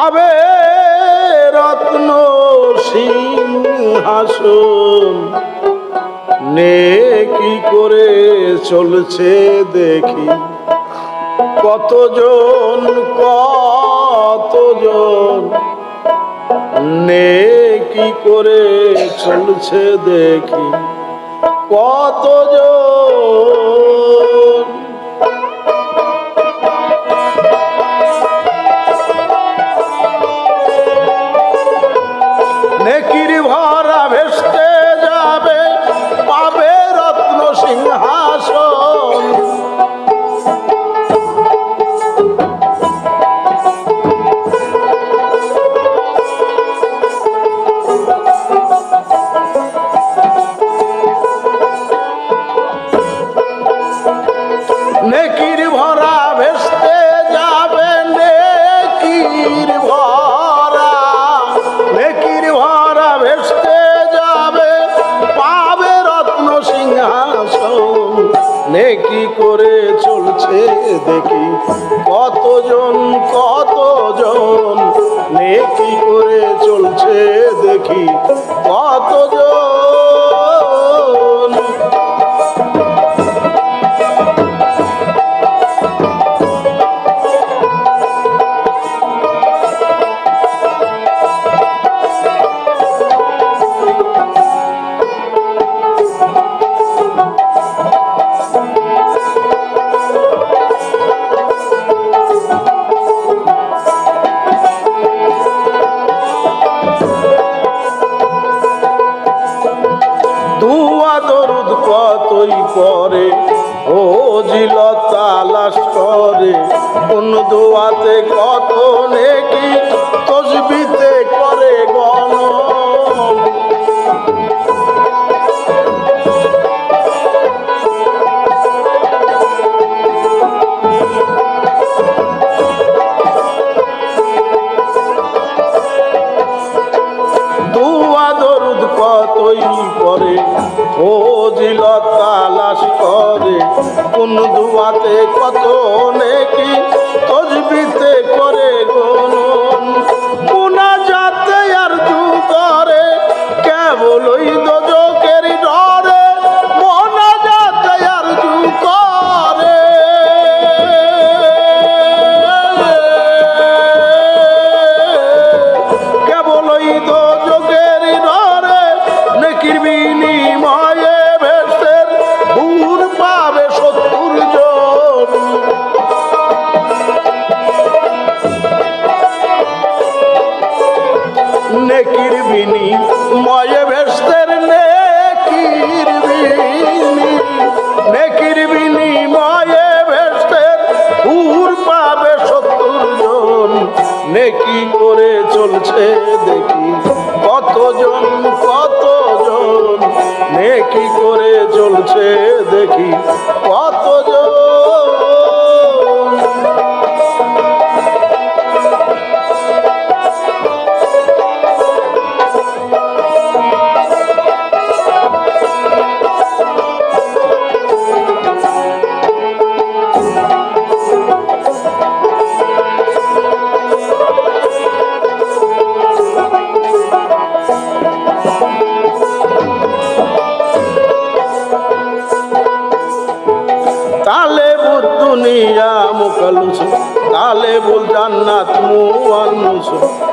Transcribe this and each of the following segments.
পাবে রত্ন সিংহাসন। নে কি করে চলছে দেখি। কতজন কতজন? নে কি করে চলছে দেখি। কতজন? চলছে দেখি। কতজন কতজন নেকি করে চলছে দেখি। কতজন ও জিল তালাশ করে। কোন দোয়াতে কত নেকি তসবিতে করে গণ। কতই পরে। ও জিল তালাশ করে কোন দুয়াতে কত নেকি তজবিতে করে চলছে দেখি। কতজন কতজন নেকি করে চলছে দেখি। কতজন দুনিয়া মুকালুস তালে বুল জান্নাত মুআন্নুস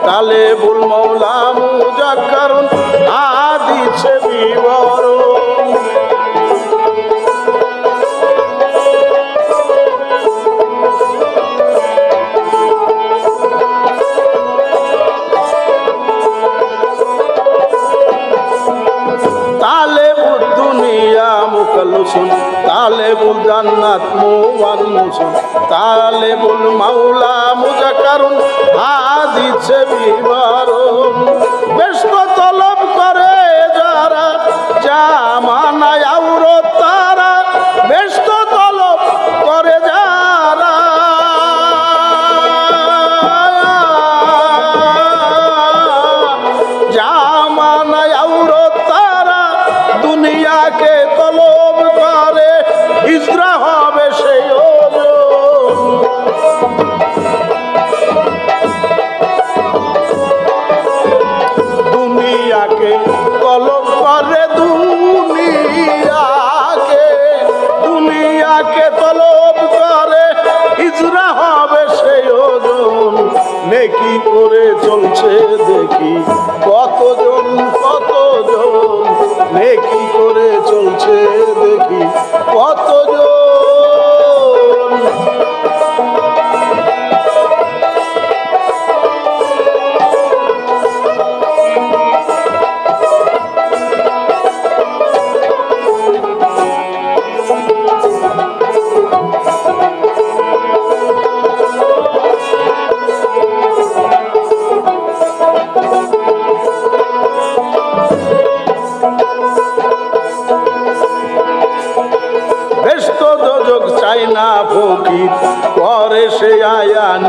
তালে বুল মৌলা মুজাক্কারুন। আদিছে বিবরণ মুআন্নুসুন তালে বুল মাওলা মুজাকারুন হাদিছে বিবরণ নেকি করে চলছে দেখি? কতজন কতজন নেকি করে চলছে দেখি? কতজন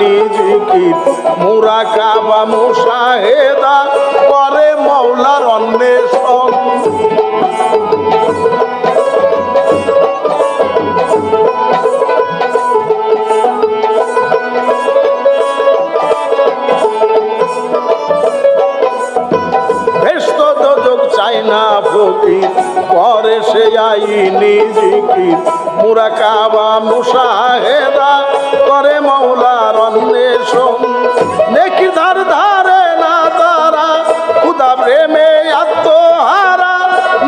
নিজিকির মুরা কাবা মুসাহেদা করে মৌলার অন্বেষণ। না সে আইনি জিকির মুরা কাবা মুসাহেদা প্রেমে আত্মহারা,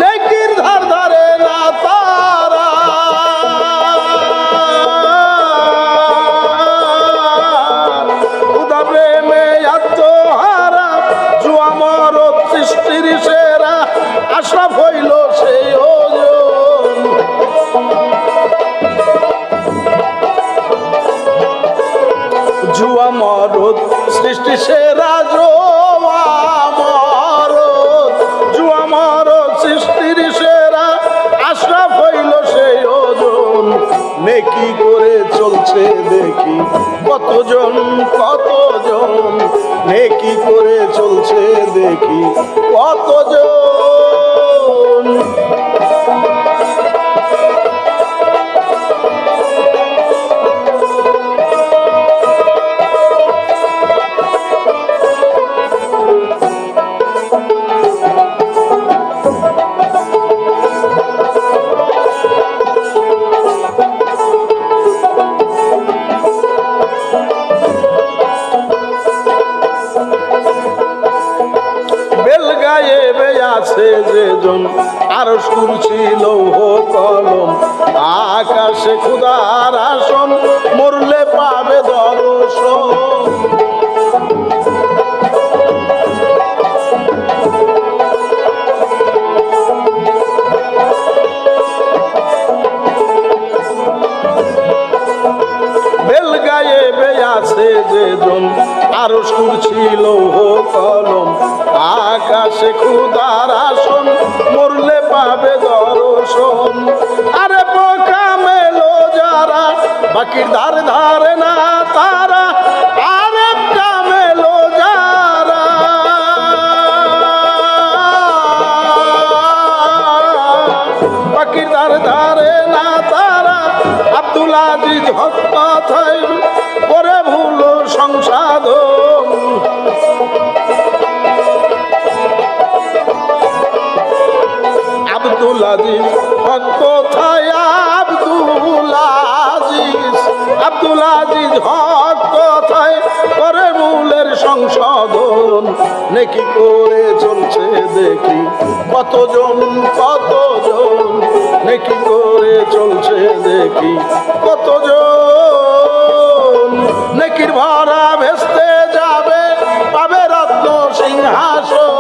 নেকির ধার ধারে না তারা। খুদা প্রেমে আত্মহারা, জুয়া মরদ সৃষ্টির সেরা আশরাফ হইল সেই ওজন জুয়া মরদ সৃষ্টি সেরা জোয়া চলছে দেখি। কতজন কতজন নেকি করে চলছে দেখি। কতজন আর সুর ছিল কলম। আকাশে খুদার আসন, মরলে পাবে দর্শন। ছিল কলম। আকাশে খুদার আসন, মরলে পাবে দর্শন। আরে পোকা মেলো যারা, বাকির ধার ধারে না তারা, আরে কামেলো যারা। বাকির ধার ধারে না তারা, আব্দুল আজিজ হক কথায় আজিজ কোথায় আব্দুল আজিজ আব্দুল আজিজ হক কোথায় করে মূলের সংশোধন। নেকি করে চলছে দেখি কতজন কতজন। নেকি করে চলছে দেখি কতজন। নেকির ভরা ভেস্তে যাবে পাবে রত্ন সিংহাসন।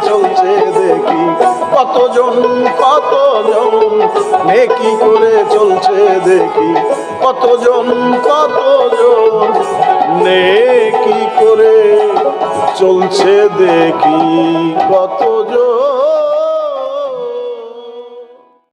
চলছে দেখি। কতজন কতজন নেকি করে চলছে দেখি। কতজন কতজন নেকি করে চলছে দেখি। কতজন